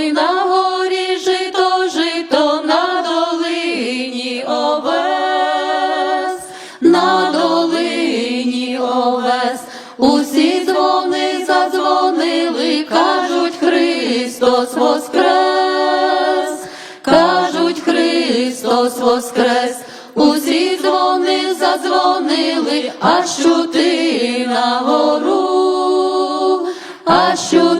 Ой, на горі жито, жито, на долині овес, на долині овес, усі дзвони задзвонили, кажуть, Христос воскрес, кажуть, Христос воскрес, усі дзвони задзвонили, а що ти на гору, а що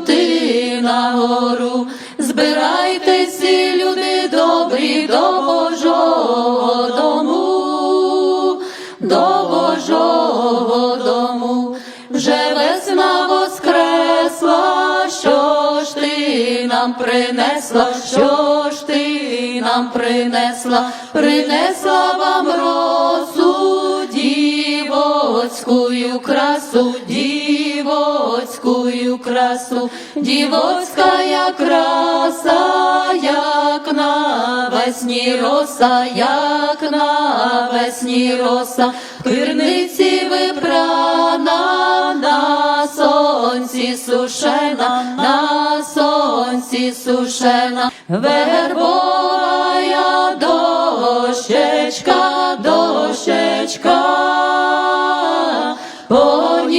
до Божого дому, вже весна воскресла, що ж ти нам принесла, що ж ти нам принесла, принесла вам росу, дівоцькую красу, дівоцькую красу, дівоцька краса, як на весні роса, як на весні роса, пирниці випрана на сонці сушена, на сонці сушена, вербовая дощечка, дощечка,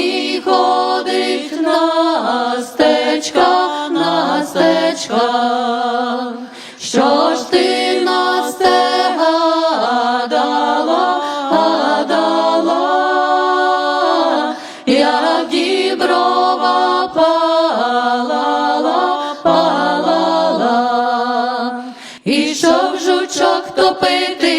ній ходить настечка, настечка, що ж ти насте гадала, гадала, як діброва палала, палала, і щоб жучок топитися,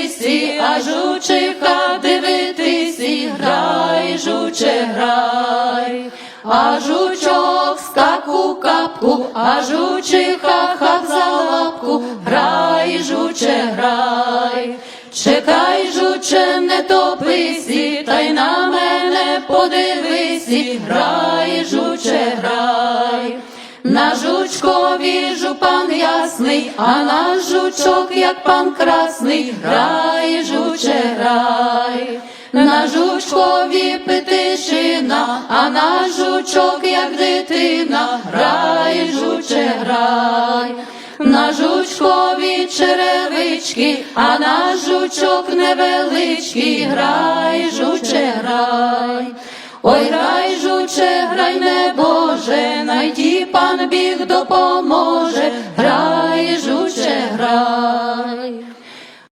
а жучок скаку капку, а жучиха хап за лапку, грай, жуче, грай. Чекай, жуче, не топися, та й на мене подивися, грай, жуче, грай. На жучкові жупан ясний, а на жучок, як пан красний, грай, жуче, грай. На жучкові петишина, а на жучок, як дитина, грай, жуче, грай. На жучкові черевички, а на жучок невеличкий, грай, жуче, грай. Ой, грай, жуче, грай, не Боже, найді пан біг допоможе, грай.